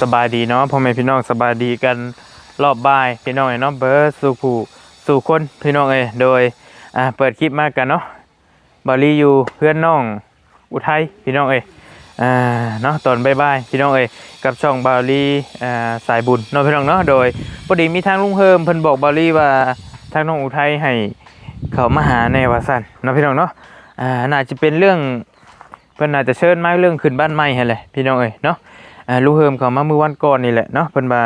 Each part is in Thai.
สบายดีเนาะพ่อแม่พี่น้องสบายดีกันรอบบ่ายพี่น้องเอ้เนาะเบิร์ดสู่ผู้สู่คนพี่น้องเอ้โดยอ่าเปิดคลิปมากกันเนาะบาลีอยู่เพื่อนน้องอุทัยพี่น้องเอ้อ่าเนาะตอนบ่ายพี่น้องเอ้กับช่องบาลีอ่าสายบุญเนาะพี่น้องเนาะโดยพอดีมีทางลุงเฮิมเพิ่นบอกบาลีว่าทางน้องอุทัยให้เขามาหาในวาซั่นเนาะพี่น้องเนาะอ่าน่าจะเป็นเรื่องเพิ่นน่าจะเชิญมาเรื่องขึ้นบ้านใหม่ให้แหละพี่น้องเอ้เนาะ อ่าลุงเฮิมเขามาเมื่อวันก่อนนี่แหละเนาะเพิ่นมา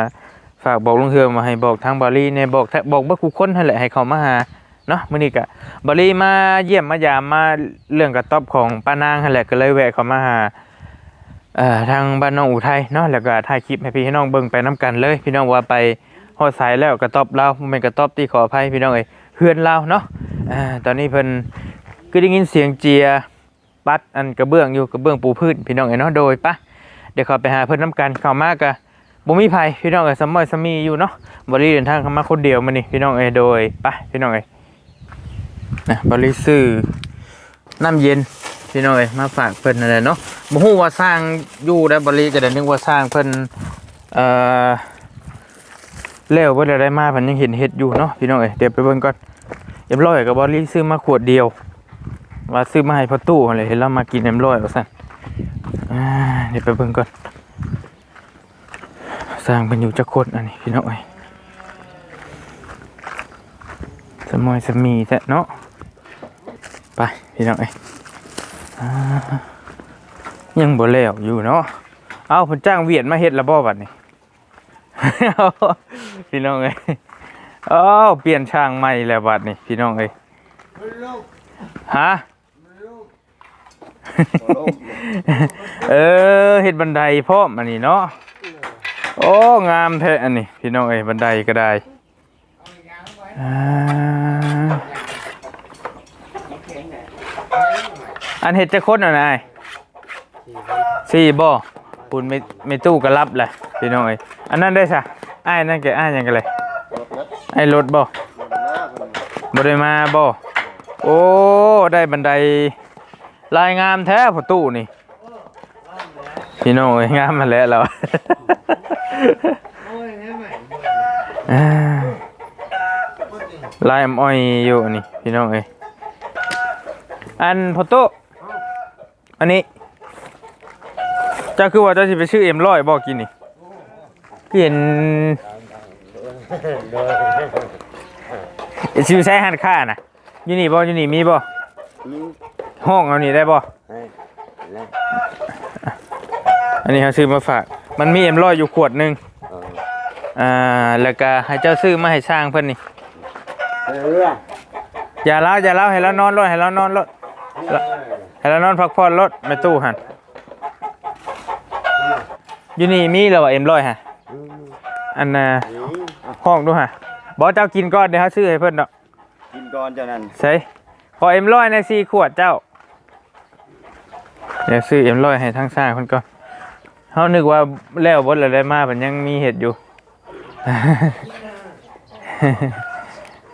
ฝากบอกลุงเฮิมมาให้บอกทางบาลีเนี่ยบอกแทบอกบ่ทุกคนนั่นแหละให้เขามาหาเนาะมื้อนี้ก็บาลีมาเยี่ยมมายามมาเรื่องกระต๊อบของป้านางนั่นแหละก็เลยแวะเขามาหาเอ่อทางบ้านน้องอุทัยเนาะแล้วก็ถ่ายคลิปให้พี่ให้น้องเบิ่งไปนํกันเลย พี่น้องว่าไปฮอดสายแล้วกระต๊อบเราบ่แม่นกระต๊อบที่ขออภัยพี่น้องเอ้ยเฮือนเราเนาะอ่าตอนนี้เพิ่นก็ได้ยินเสียงเจียปัดอันกระเบื้องอยู่กระเบื้องปูพื้นพี่น้องเอ้ยเนาะโดยปะ เดี๋ยวเขาไปหาเพื่อนน้ำกันเข้ามากกะบ่มีภัยพี่น้องเอ้ยสมอยสมีอยู่เนาะบริเดินทางเข้ามาคนเดียวมานี่พี่น้องเอ้ยโดยไปพี่น้องเอ้ยนะบริซื้อน้ำเย็นพี่น้องเอ้ยมาฝากเพิ่นนั่นแหละเนาะบ่ฮู้ว่าสร้างอยู่ได้บริก็ได้นึกว่าสร้างเพิ่นเอ่อแล้วบ่ได้ได้มาเพิ่นยังเห็นเฮ็ดอยู่เนาะพี่น้องเอ้ยเดี๋ยวไปเบิ่งก่อนเรียบร้อยก็บ่รีซื้อมาขวดเดียวว่าซื้อมาให้พ่อตู้นั่นแหละเห็นแล้วมากินเรียบร้อยว่าซั่น อ่าเดี๋ยวไปเบิ่งก่อน สร้างเป็นอยู่จะโคตรอันนี้พี่น้องเอ้ยสมอยสมีแท้เนาะ ไปพี่น้องเอ้ยยังบ่แล้วอยู่เนาะ เอาเพิ่นจ้างเวียดมาเฮ็ดละบ่บัดนี้พี่น้องเอ้ยอ้าวเปลี่ยนช่างใหม่แล้วบัดนี้พี่น้องเอ้ยฮะ เออเฮ็ดบันไดพร้อมอันนี้เนาะโอ้งามแท้อันนี้พี่น้องเอ้บันไดก็ได้อ่าอันเฮ็ดจะคนอะนายสี่บ่ปุนไม่ไม่ตู้ก็รับแหละพี่น้องเอ้อันนั้นได้ซะอ้นั่นแกไอ้ยหยังกันเลยไอ้รถบ่บ่ได้มาบ่โอ้ได้บันได ลายงามแท้พอตู้นี่พี่น้อยงามมาแล้วเราลายอำอ้อยอยู่นี่พี่น้องเอ้ยอันพอตู้อันนี้เจ้าคือว่าเจ้าสิไปชื่อเอ็มร้อยบอกกินนี่คือเห็นชื่อใช้หันค่านะยูนี่บอยูนี่มีบ่ ห้องเอานี่ได้ป่ะอันนี้เขาซื้อมาฝาก มันมีเอ็มร้อยอยู่ขวดหนึ่งอ่า แล้วก็ให้เจ้าซื้อมาให้สร้างเพิ่นนี่อย่าเล่าอย่าเล่าให้เรานอนรถให้เรานอนรถให้เรานอนพักผ่อนรถไม่ตู้หันอยู่นี่มีแล้วเอ็มร้อยฮะอันน่ะห้องดูฮะบอกเจ้ากินก่อนเดี๋ยวเขาซื้อให้เพิ่นเนาะกินก่อนเจ้านั้นใช่ขอเอ็มร้อยในสี่ขวดเจ้า เดี๋ยวซื้อเอ็มร้อยให้ทั้งสร้างคนก่อนเขานึกว่าแล้วบดอะไรมามันยังมีเห็ดอยู่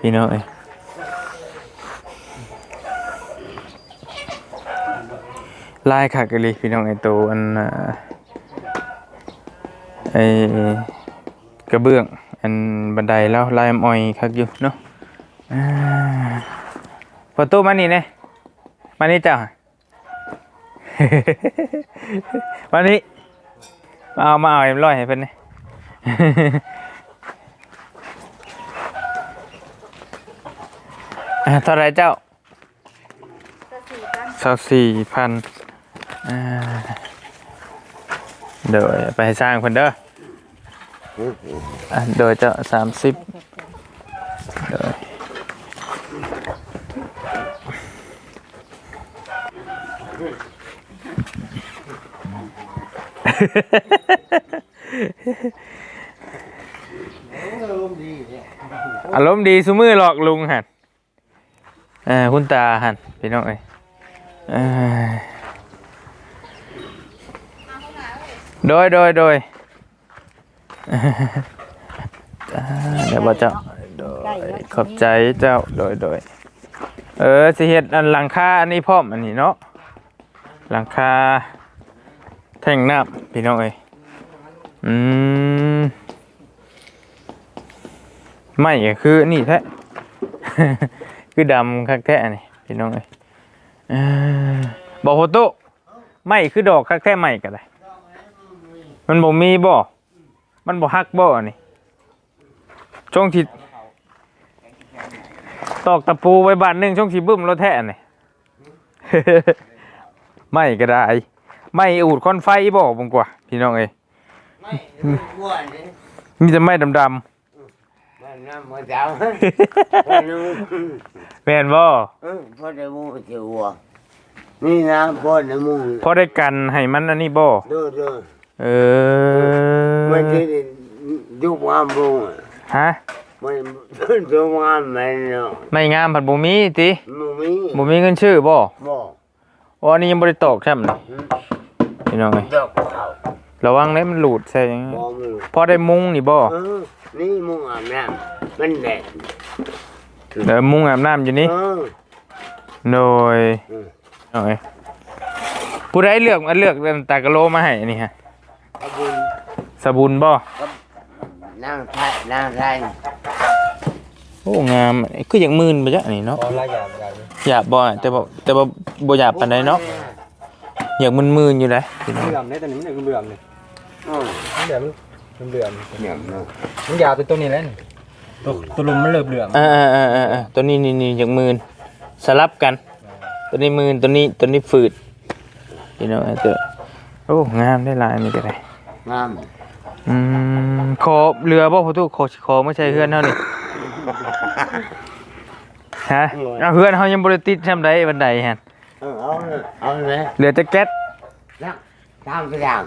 พี่น้องเอ้ยลายขากะลีพี่น้องไอ้โตวอันไอ้กระเบื้อง อันบันไดแล้วลายออยคักอยู่เนาะอ่าประตูมานี่เนี่ยมานี่เจ้า วันนี้มาเอามาเอาเอ็มร้อยให้เพิ่นนี่อ่าเท่าไหรเจ้าสาสี่พันอ่าเดี๋ยวไปให้สร้างเพิ่นเด้ออะเดี๋ยวเจ้าสามสิบเดี๋ยว อารมณ์ดีซุมือหลอกลุงหันเออคุณตาหันพี่น้องเอ้ยโดยโดยโดยเดี๋ยวบ่เจ้าโดยขอบใจเจ้าโดยโดยเออสิเฮ็ดอันหลังคาอันนี้พร้อมอันนี้เนาะ หลังคาแท่งน้ำพี่น้องเอ้ยอืมไม่ก็คือนี่แท้คือดำคักแท้นี่พี่น้องเอ้ยอบอกโฟโต้ไม่คือดอกคักแท้ไม่ก็ได้ มันบ่มีบ่ มันบ่ฮักบ่นี่ช่วงที่ตอกตะปูไว้บานหนึ่งช่วงที่บึ้มรถแท้นี่ ไม่ก็ได้ ไม่อูดคอนไฟบ่บ่งกว่า พี่น้องเอ้ยไม่ไม่กลัวเลยมีแต่ไม้ดำมันน้ำมันจะเอาพอน้ำๆแม่นบ่เออพอได้มูเจียวนี่นะพอได้มูพอได้กันให้มันอันนี้บ่ดูดูเออมันจะดูงามบุ้งฮะมันดูงามมันเนาะไม่งามผัดบ่มีติมันมีบ่มีเงินชื่อบ่บ่อ๋ ออันนี้ยังบ่ได้ตอกแช่มนี่พี่น้องเอ้ยดอกเขาระวังเด้มันหลุดใส่อย่างงี้บ่มีพอได้มุงนี่บ่เออนี่มุงอาบน้ำมันแดดเดี๋ยวมุงอาบน้ำอยู่นี่เออโดยอืมโอ้ยผู้ใดเลือกมาเลือกตากะโลมาให้นี่ฮะขอบคุณสบุนบ่นางไทยนางไทยโอ้งามคืออย่างมื่นไปจ้ะนี่เนาะออนไลน์อย่างอย่างนี้ หยาบบ่แต่บ่แต่บ่บ่หยาบปานใดเนาะอยากมื่นๆอยู่เลยพี่น้องเบื่อมเนี่ยแต่นี่มันเบื่อมเนี่ยอืมมันเบื่อมมันเบื่อมเนี่ยเนาะมันยาวตัวตัวนี้แล้วนี่ตัวตัวลุมมันเริ่มเบื่อมเออๆๆๆตัวนี้นี่ๆอยากมื่นสลับกัน ตัวนี้มื่นตัวนี้ตัวนี้ฝืดพี่น้องเอ้ยตัวโอ้งามได้หลายนี่ก็ได้งามอืมขอเรือบ่พ่อตู้ขอขอไม่ใช่เฮือนเฮานี่ ฮะเอาเฮือนเฮายังบ่ได้ติดซำใดบันไดฮะเออเอาเลยเอาเลยเหลือแต่แก๊สนะตามไปอย่าง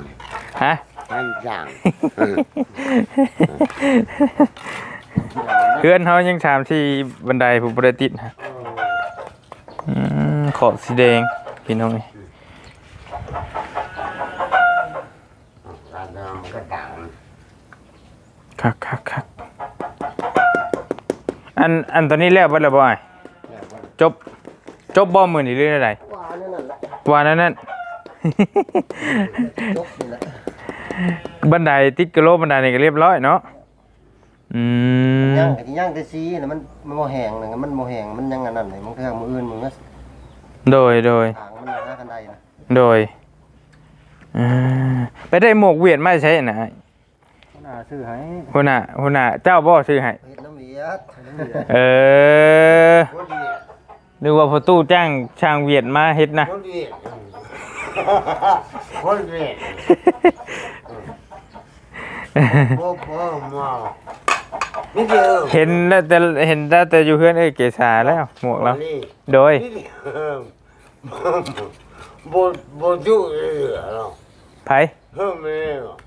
ฮะตามอย่างเฮือนเฮายัง3 4บันไดผู้บ่ได้ติดฮะอืมขอบสีแดงพี่น้องนี่ตามน้ำก็ต่างคักคักคักอันอันตอนนี้แล้วเบิดแล้วบ่อ้าย จบ จบบ่มื้อนี้หรือไดว่านั่นแหละว่านั่นนั่น จบนี่แหละบันไดติดกะโหลบันไดนี่ก็เรียบร้อยเนาะ อืม ย่างกะทิย่างแต่ซีน่ะมันมันบ่แห้งน่ะมันบ่แห้งมันยังอันนั้นเลยมันคือมืออื่นมือก็โดยโดย ทางมันหากันได้นะโดยอ่าไปได้หมวกเวียดมาใช้น่ะน่าซื้อให้หัวหน้าหัวหน้าเจ้าบ่ซื้อให้ เฮ็ดน้ำเวียดน้ำเวียดเออคนเดียว นึกว่าพอตู้จ้างช่างเวียดมาเฮ็ดนะ คนเดียวคนเดียวพ่อพ่อมานี่เดียวเห็นแล้วแต่เห็นแล้วแต่อยู่เพื่อนเอ้ยเกษาแล้วหมวกแล้วนี่โดยนี่เดียวบบบจุเหลือเนาะไผเฮ้ยแม่เนาะ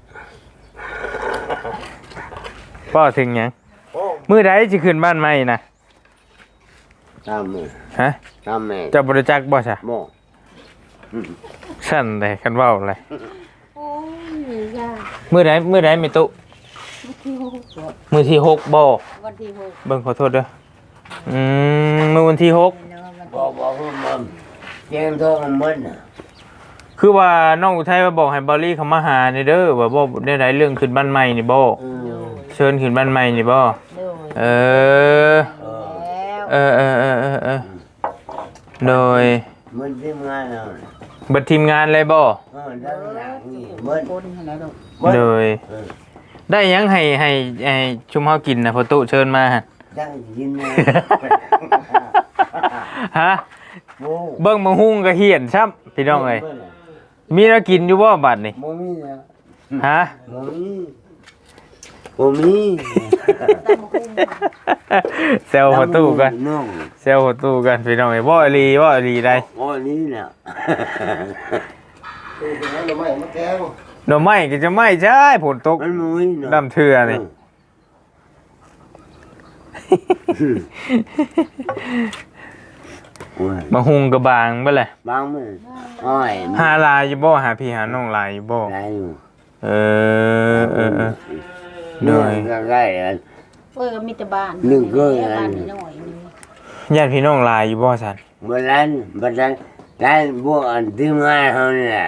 บ่ถึงหยังโอ้มื้อใดสิขึ้นบ้านใหม่นะ ตามแม่ฮะตามแม่เจ้าบ่ได้จักบ่ซะบ่สั่นได้คันเว้าเลยโอ้ยยากมื้อใดมื้อใดแม่ตุวันที่หกมื้อที่หกบ่วันที่หกเบิ่งขอโทษเด้ออืมมื้อวันที่หกเนาะวันบ่บ่เพิ่มมันเตียงทองมันน่ะคือว่าน้องอุทัยมาบอกให้บอลลี่เขามาหานี่เด้อว่าบ่ได้ไรเรื่องขึ้นบ้านใหม่นี่บ่อืมเชิญขึ้นบ้านใหม่นี่บ่โดยเออแล้ว เออเออเออเออเออโดยมันทีมงานเราเบัดทีมงานเลยบ่ เออด้านหลังนี่มัน คนขนาดนั้นโดย เออได้หยังให้ให้ให้ชุมเฮากินนะพอตุเชิญมาหั่นดังยินนะ ฮะโอ้เบิ่งมังหุงก็เหียนช้ำพี่น้องเอ้ยมีแนวกินอยู่บ่บัดนี่บ่มีนะฮะบ่มี บ่มีเซลพอตุกันน้องเซลพอตุกันพี่น้องเอ้ยบ่อีหลีบ่อีหลีได้บ่นี่น่ะคือเป็นให้เราไม่มาแกงหน่อไม้ก็จะไม่ใช่ฝนตกมันบ่มีน่ะดำเทือนี่โอ้ยมาหุงกระบางเบ่เลยบางมื้ออ้อยหาลายอยู่บ่หาพี่หาน้องลายอยู่บ่ได้อยู่เออเออ เออเหนื่อยก็ได้อัน เอ้ยก็มีแต่บ้านหนึ่งเก้ยบ้านนิดหน่อยนึงญาติพี่น้องลายอยู่บ่สันเมื่อนั้นบัดนั้นร้านพวกอันทีมงานเขานี่แหละ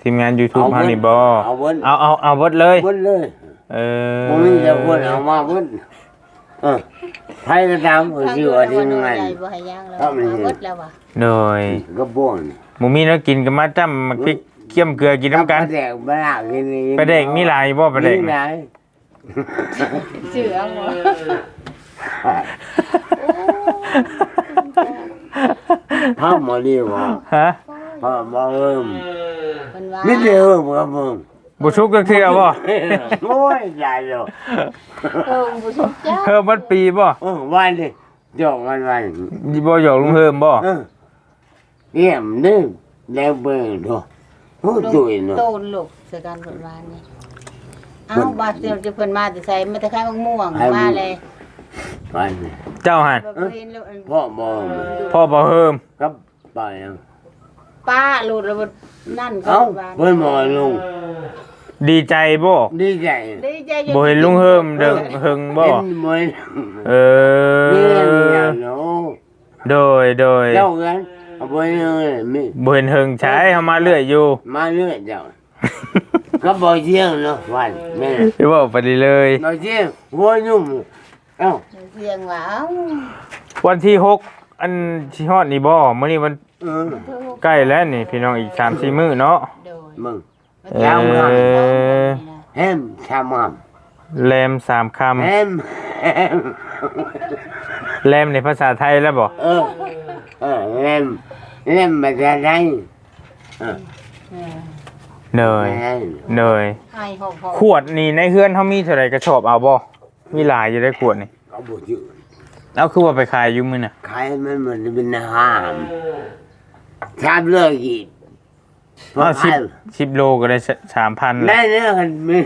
ทีมงาน YouTube เฮานี่บ่เอาเบิ้ลเอาเอาเอาเบิดเลยเบิ้ลเลยเออผมมีแต่คนเอามาเบิ้ลเออใครก็ตามเออทางชื่เดิอนว่าที่นั่นใหญ่บ่ให้ย่างแล้วครับมันเอาเบิดแล้วว่ะโดยก็บ่นหมูมีแล้วกินกันมาจ้ำมาพริกเคี่ยมเกลือกินน้ำกันปลาแดกปลาหลากกินนี่ปลาเด็กมีหลายบ่ปลาเด็กมีหนะลาย เสือบ่พ่อหมอดีบ่ฮะพ่อบ่เอิ่มเพิ่นว่านี่เดียวครับผมบุชุกก็คือเอาบ่โอ้ยใหญ่เลยเออบ่สุกเจ้าเพิ่มวันปีบ่เออวันนี้จองกันวันบ่หยอกลุงเพิ่มบ่เออเยี่ยมนึงแล้วเบิ่งดูโอ้ตุยเนาะโตนลูกเสือกันเพิ่นว่านี่เอ้าบาดเดี๋ยวจะเพิ่นมาแต่ใส่มาแต่ข้างมะม่วงมาเลยวันนี้เจ้าหันบ่เห็นแล้วอันพ่อบ่พ่อบ่เพิ่มครับไปยังป้าหลุดแล้วบ่นั่นก็เอ้าว่าเพิ่นบ่ลุงดีใจบ่ดีใจดีใจจนบ่เห็นลุงเพิ่มเดิงเฮิงบ่เห็นบ่เอนี่อนี่เนาะโดยโดยเจ้ากันเอาไปเลยมีบ่เห็นเฮิงใช้เฮามาเรื่อยอยู่มาเรื่อยเจ้า ก็บ่เที่ยงเนาะวันแม่สิเว้าไปเลยบ่เที่ยงหัวยุ่มเอ้าเสียงว่าเอ้าวันที่หกอันสิฮอดนี่บ่มื้อนี้มันเออใกล้แล้วนี่ พี่น้องอีก3-4มื้อเนาะ โดยมึง เออแฮมทำอะแรมสามคแฮมแฮมำแรมในภาษาไทยแล้วบ่เออเออแฮมแฮมมาจากไหนเออ เออเนยแฮมเนยให้หกหกขวดนี่ในเฮือนเฮามีเท่าไหร่กระสอบเอาบ่มีหลายอยู่ได้ขวดนี่เขาบ่จืดเอาคือว่าไปขายอยู่มื้อน่ะขายมันมันเป็นห้ามทำเลิกอีกเอา10 10โลก็ได้3,000ได้แล้วเนี่ยกันไม่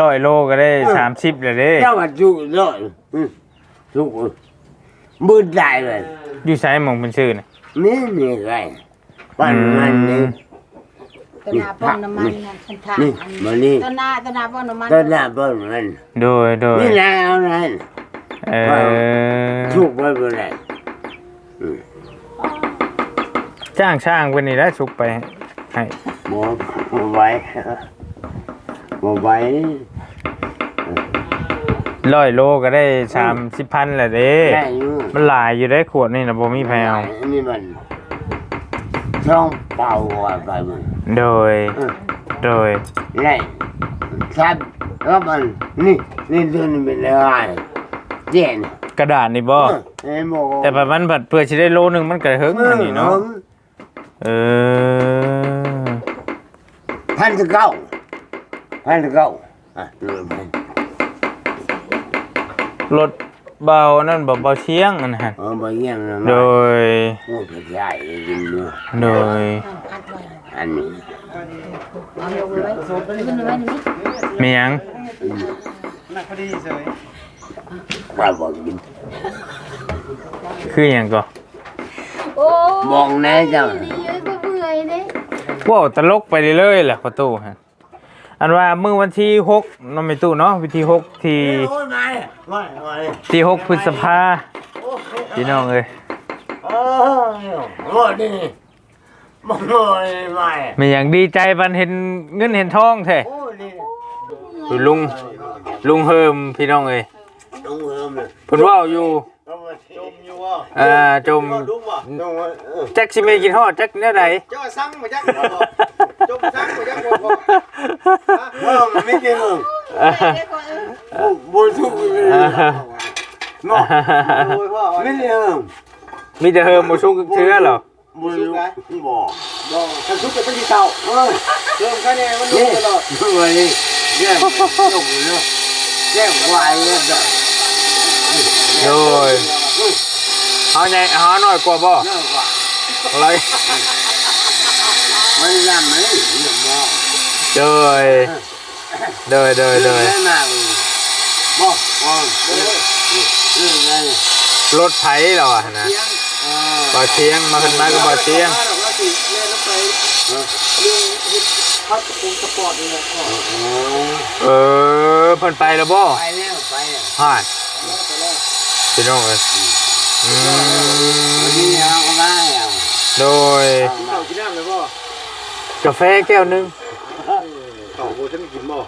ร้อยโลก็ได้30แล้วเด้เจ้าก็จุกเลยอืมจุกมืดได้เลยอยู่ไสหม่องเป็นชื่อน่ะ นี่นี่ไงปั้นมันนี่ ตนาป้อนน้ำมันนั่นคันทางนี่มานี่ตนาตนาป้อนน้ำมันต้นหน้าปั้นมันโดยโดยนี่แหละเอาไงเออจุกไว้บ่ได้จ้างช่างเพิ่นนี่แหละชุบไปให้บ่บ่ไหว้บ่ไหว้ร้อยโลก็ได้30,000แล้วเด้ได้อยู่มันหลายอยู่ได้ขวดนี่น่ะบ่มีไผเอาอันนี้มันช่องเป่าว่าไปมัน โดยเออโดยนี่ครับแล้วมันนี่นี่ตัวนี้เป็นอะไรเจนกระดาษนี่บ่เอ้ยโมแต่แบบมันบัดเพื่อสิได้โลหนึงมันก็เฮิงอันนี้เนาะเออพันสิบเก้าพันสิบเก้าอะดูไปรถเบานั่นบ่เบาเชียงอันนั้นเออไปเยี่ยมนะโดยโอ้กระจายเลยจริงเนาะโดย อัดไว้อันนี้เอาลงไว้ขึ้นไว้นี่มีหยังปลาบอกกินคือหยังก็โอ้มองแน่เจ้าดีเอ้ยบ่เบื่อยเด้ว้าวตลกไปเรื่อยๆแหละประตูฮะอันว่ามื้อวันที่6เนาะไม่ตู้เนาะวันที่6ที่โอ้ยมามามาที่6พฤษภาพี่น้องเอ้ยโอ้ ยโอ้ยนี่มาโอ้ยมามีหยังดีใจบันเห็นเงินเห็นทองแท้โอ้ยนี่ลุงลุงเฮิมพี่น้องเอ้ยต้องเพิ่มเลยเพิ่นเว้าอยู่ต้องมาจมอยู่ว่าเอ่อจมต้องมาเออจักสิแม่กินฮอดจักแนวใดเจ้าสั่งมาจักบ่บอกจมสั่งมาจักบ่บอกเออไม่กินหรอกเอ้ยก็เออโอ้ยทุกข์เลยเนาะโอ้ยพ่อว่าไม่ได้เออมีแต่เฮิมบ่ชุกเชื้อเหรอ บ่รู้บ่บอกคันทุกข์จะเป็นที่เต่าเอ้ยเริ่มแค่นี้มันรู้นี่ตลอดเมื่อนี้แย่จบเลยแย่วายเลยจ้ะโดยเฮาใหญ่เฮาน้อยกว่าบ่เลิกว่าอะไรมันลำเลยเรื่องมอโดยโดยโดยโดยเรื่องนั้นบ่บ่เรื่องเรื่องอะไรรถไถเราอะนะเออ บ่เชียงมาขึ้นมาก็บ่เชียงถ้าเราสิเล่นแล้วไปเรื่องยึดพัดสปงสปอร์ตนี่แหละพ่อโอ้เออเพิ่นไปแล้วบ่ไปแล้วไปแล้วฮาดพี่น้องเอ้ยอืวันมนี้เอาก็ได้เอาโดยเต่ากินน้ำเลยพ่อกาแฟแก้วหนึงเขาโบฉันกินบ่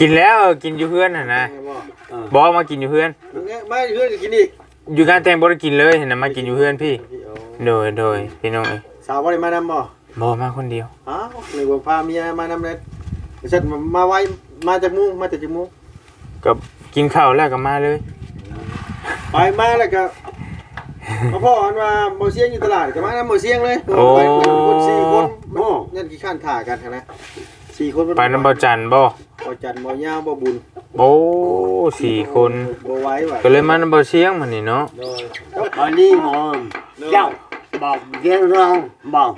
กินแล้วกินอยู่เพื่อนน่ะนะบ่บอกมากินอยู่เพื่อน ไม่เพื่อนกินอีกอยู่การแต่งบ่ได้กินเลยเห็นนะมากินอยู่เพื่อนพี่ โดยโดยพี่น้องเอ้ยสาวบ่ได้มานำบ่บ่มาคนเดียวอ้าวเลยว่าพาเมียมานำเลยฉันมาไว้มาจากมุ้งมาจากจมูกกับกินข้าวแล้วก็มาเลย ไปมาแล้วก็มาพ่ออันว่าบ่เสียงอยู่ตลาดก็มานำบ่เสียงเลยไปคนสี่คนยันกี่ขั้นถ่ากันนะสี่คนไปน้ำบ่จันทร์บ่บ่จันบ่ยาวบ่บุญโอ้สี่คน บ่ไหว้ว่ะก็เลยมาน้ำบ่เชียงมันนี่เนาะ โดย ตอนนี้หมอเจ้า บอกเรื่องรองบอก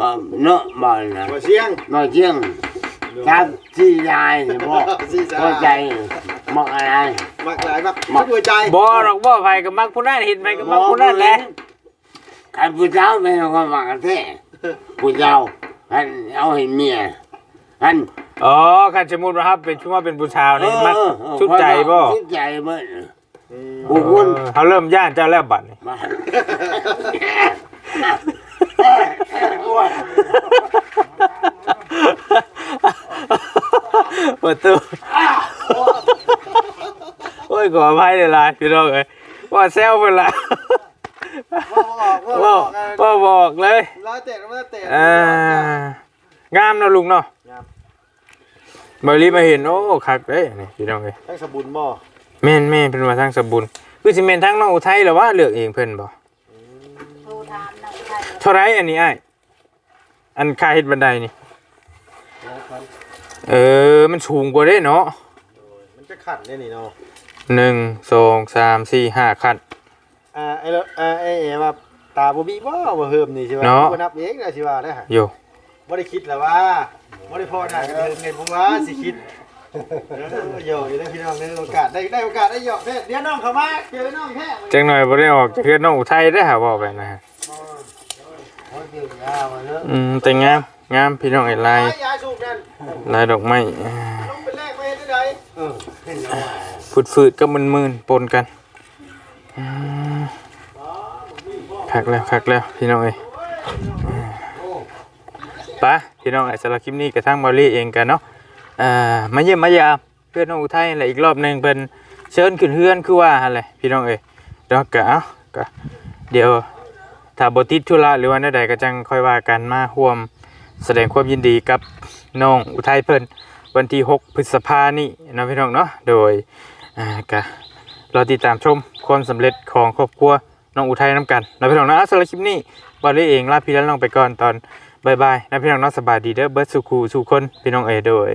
บอกเนาะบอกนะบ่เสียงบอกเชียงครับที่ยายบอกเข้าใจบอกอะไรมักหลายมักมักหัวใจบ่หรอกบ่ไผก็มักผู้นั้นเห็นไผก็มักผู้นั้นแหละใครผู้เจ้าไม่เอาความหวังแท้ผู้เจ้าท่านเอาให้เมียท่านอ๋อคันสมมุติว่าครับเป็นชั่วเป็นผู้ชาวนี่มักเออชุดใจบ่ชุดใจบ่ เอผู้คุณอเขาเริ่มย่านเจ้าแล้วบัดนี้มาประตูโอ้ยขออภัยหลายๆพี่น้องเอ้ยว่าแซวเพิ่นละว่าว่าบอกเลยแล้วแต่แล้วแต่อ่างามเนาะลุงเนาะบริมาเห็นโอ้คักเด้นี่พี่น้องเอ้ยทั้งสบุนบ่ แม่นแม่นเป็นมาทางสบุญคือสิแม่นทางน้องอุทัยหรือว่าเลือกเองเพิ่นบ่โทรถามนางไทยเท่าไรอันนี้อ้ายอันค่าเฮ็ดบันไดนี่ เออ มันสูงกว่าเด้เนาะมันจะขัดเนี่ยนี่เนาะหนึ่งสองสามสี่ห้าขั้น อ่าไอ้แล้วอ่าไอ้เอ๋ว่าตาบ่มีบ่บ่เฮิมนี่ใช่ป่ะเนาะ บ่นับเองนะสิว่าได้ฮะโยบ่ได้คิดแล้วว่าบ่ได้พอหน้ากันเดินเงินผมว่าสิคิด เออโยอยู่ได้พี่น้องได้โอกาสได้ได้โอกาสได้หยอกแท้เดี๋ยวน้องเขามาเจอน้องแท้จังหน่อยบ่ได้ออกจากเฮือนน้องอุทัยได้อหาบ่ไปนะฮะโอ้ยเดี๋ยวยาวเนอะอืมแต่งามงามพี่น้องไอ้ลายไอ้ยาสูบนั่นลายดอกไม้อ่าลงไปแลกไปเฮ็ดได้ไดเออเห็นแล้วว่าฝืดก็มึนปนกันคักแล้วคักแล้วพี่น้องเอ้ยปะพี่น้องไอ้สำหรับคลิปนี้กระทั่งบอลลี่เองกันเนาะ อ่ามาเยี่ยมมายามเพื่อนน้องอุทัยอะไรอีกรอบหนึ่งเป็นเชิญขึ้นเฮือนคือว่าอะไรพี่น้องเอ้ยเดี๋ยวกะเอากะเดี๋ยวถ้าบติดธุระหรือว่าใดๆก็จังค่อยว่ากันมาร่วมแสดงความยินดีกับน้องอุทัยเพิ่นวันที่ 6 พฤษภานี่นะพี่น้องเนาะโดยอ่ากะรอติดตามชมความสำเร็จของครอบครัวน้องอุทัยน้ำกันนะพี่น้องนะสำหรับคลิปนี้บอลลี่เองลาพี่แล้วน้องไปก่อนตอนบายบายนะพี่น้องเนาะสบายดีเด้อเบิร์ดสุขูสุคนพี่น้องเอยโดย